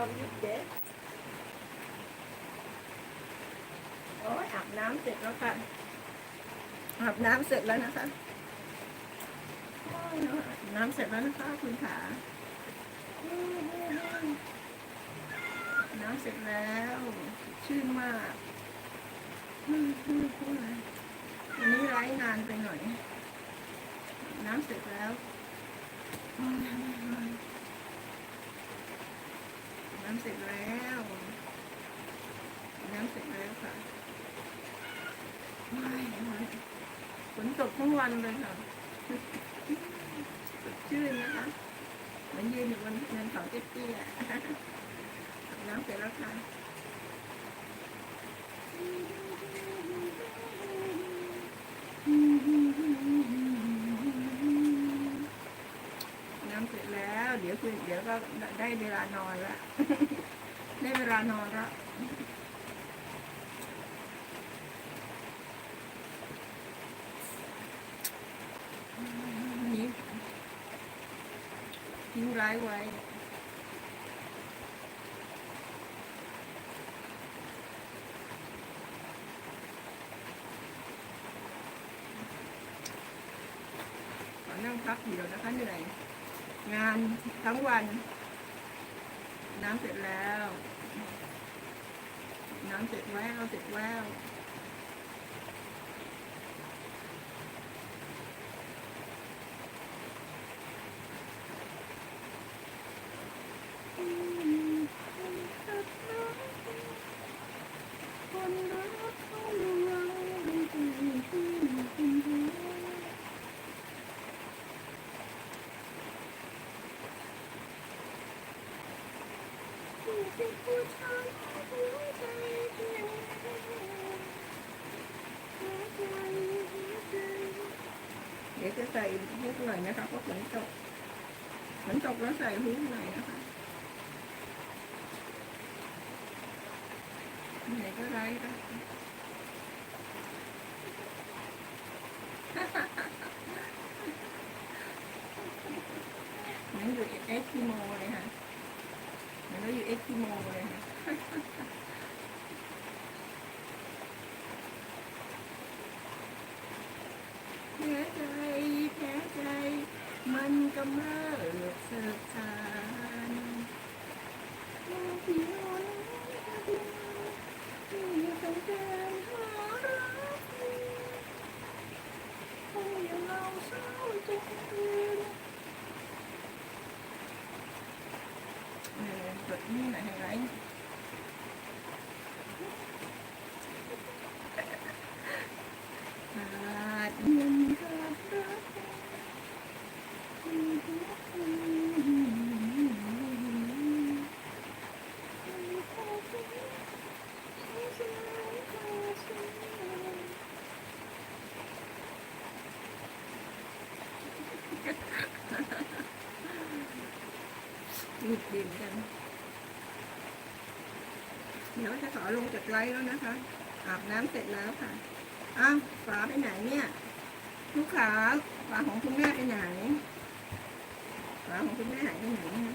อมยิบเด็โอ้ยอาบน้ำเสร็จแล้วค่ะ อาบน้ำเสร็จแล้วนะคะน้ำเสร็จแล้วนะคะ คุณขาน้ำเสร็จแล้ว ชื่นมากอันนี้ไร้งานไปหน่อย น้ำเสร็จแล้ว น้ำเสร็จแล้วน้ำเสร็จแล้วค่ะไม่ฝนตกทั้งวันเลยค่ะสดชื่นนะคะเหมือนยืนอยู่บนเนินเขาเตี้ยๆอาบน้ำเสร็จแล้วค่ะ น้ำเสร็จแล้ว เดี๋ยว คือเดี๋ยวก็ได้เวลานอนละได้เวลานอนละนี่ทิ้งร้ายไว้นั่งพักเดียวนะคะเหนื่อย งานทั้งวัน น้ำเสร็จแล้ว น้ำเสร็จแล้วเสร็จแล้วคนรักเขาลวงให้ใจที่เป็นเธอ ผู้ เดี๋ยวจะใส่ฮุกหน่อยนะคะเพราะฝนตกฝนตกแล้วใส่ฮุกหน่อยนะคะไหนก็ไร้ค่ะเหมือนอยู่เอ็กซิโมเลยค่ะ เหมันก็อยู่เอ็กซิโมเลยค่ะแพ้ใจแพ้ใจ มันกำเริบเสิบสารโลกที่นอนที่ต้องการหารักคงยังเราเศร้าจ นคืนเออกดนี่หน่อยไฮไลท์ขาด เดี๋ยวจะขอลงจากไลฟ์แล้วนะคะ อาบน้ำเสร็จแล้วค่ะ อ้าวฝาไปไหนเนี่ย ลูกค้าฝาของคุณแม่ไปไหนฝาของคุณแม่หายไปไหนเนี่ย